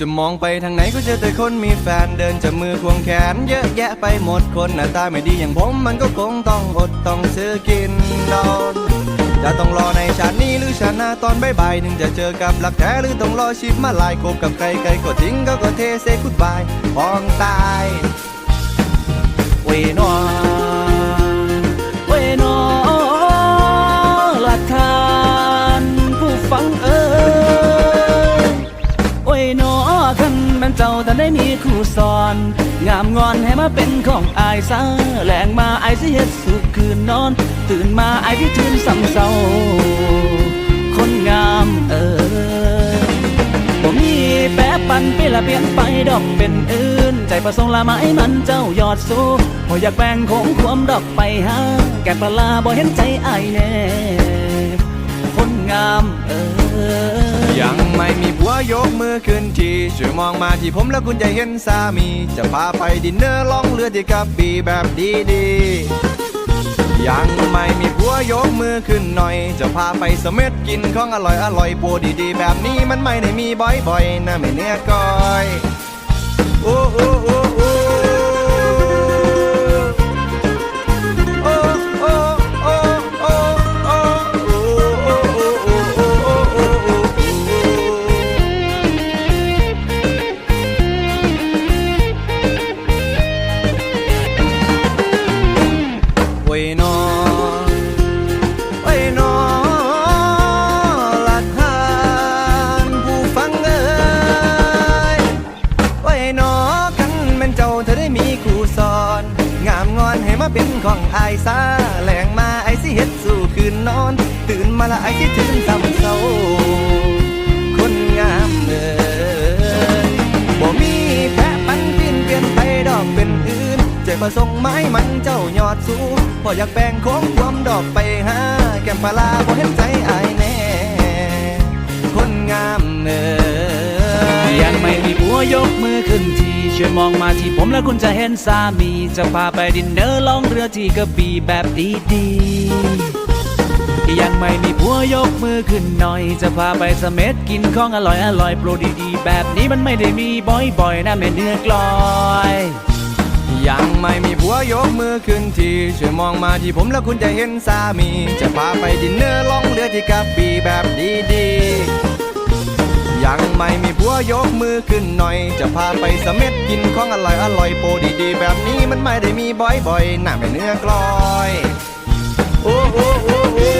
จะมองไปทางไหนก็เจอแต่คนมีแฟนเดินจับมือควงแขน เยอะแยะไปหมดคนหน้าตาไม่ดีอย่างผมมันก็คงต้องอดต้องซื้อกินนอนจะต้องรอในชาตินี้หรือชาติหน้าตอนบ่ายๆหนึ่งจะเจอกับรักแท้หรือต้องรอชิปมาลายคบกับใครใครก็ทิ้งเขาก็เทเซคุดบายพองตายเวนอ เจ้าแต่ได้มีครูสอน งามงอนให้มาเป็นของอายซะแหลงมาอายสิเฮ็ดสุขคืนนอน ตื่นมาอายที่ตื่นซ้ำเศร้า คนงามเอ่ยบ่มีแปรปันไปละเปลี่ยนไปดอกเป็นอื่น ใจประสงค์ละไม้มันเจ้ายอดสู้บ่อยากแบ่งของความดอกไปหาแก่ปลาลาบ่เห็นใจอายแน่คนงามเอ่ย ยังไม่มีผัวยกมือขึ้นทีช่วยมองมาที่ผมแล้วคุณจะเห็นสามี จะพาไปดินเนอร์ล่องเรือที่กระบี่แบบดีๆ ยังไม่มีผัวยกมือขึ้นหน่อย จะพาไปเสม็ดกินของอร่อยอร่อยปูดีๆ แบบนี้มันไม่ได้มีบ่อยๆนะไม่เนื้อก้อยโอ้โอ้โอ้ นอหลักฐานผู้ฟังเอ้ยไว้นอกันแม่นเจ้าเธอได้มีครูสอน งามงอนให้มาเป็นของอายซาแหลงมาไอสิเฮ็ดสู่คืนนอน ตื่นมาละไอคิดถึงซ้ำ ประสงค์ไม้มันเจ้ายอดสูงพออยากแบ่งของความดอกไปหาแก้มปลาบ่เห็นใจอายแน่ คนงามเอ้ยยังไม่มีผัวยกมือขึ้นทีช่วยมองมาที่ผมแล้วคุณจะเห็นสามี จะพาไปดินเนอร์ล่องเรือที่กระบี่แบบดีๆยังไม่มีผัวยกมือขึ้นหน่อย จะพาไปสเม็ดกินของอร่อยอร่อยโปรดีๆ แบบนี้มันไม่ได้มีบ่อยๆนะแม่เนื้อกลอย ยังไม่มีผัวยกมือขึ้นทีช่วยมองมาที่ผมแล้วคุณจะเห็นสามี จะพาไปดินเนอร์ล่องเรือที่กระบี่แบบดีๆ ยังไม่มีผัวยกมือขึ้นหน่อย จะพาไปเสม็ดกินของอร่อยอร่อยโปรดีๆ แบบนี้มันไม่ได้มีบ่อยๆหน่าไม่เนื้อกลอยโอ้โอ้โอ้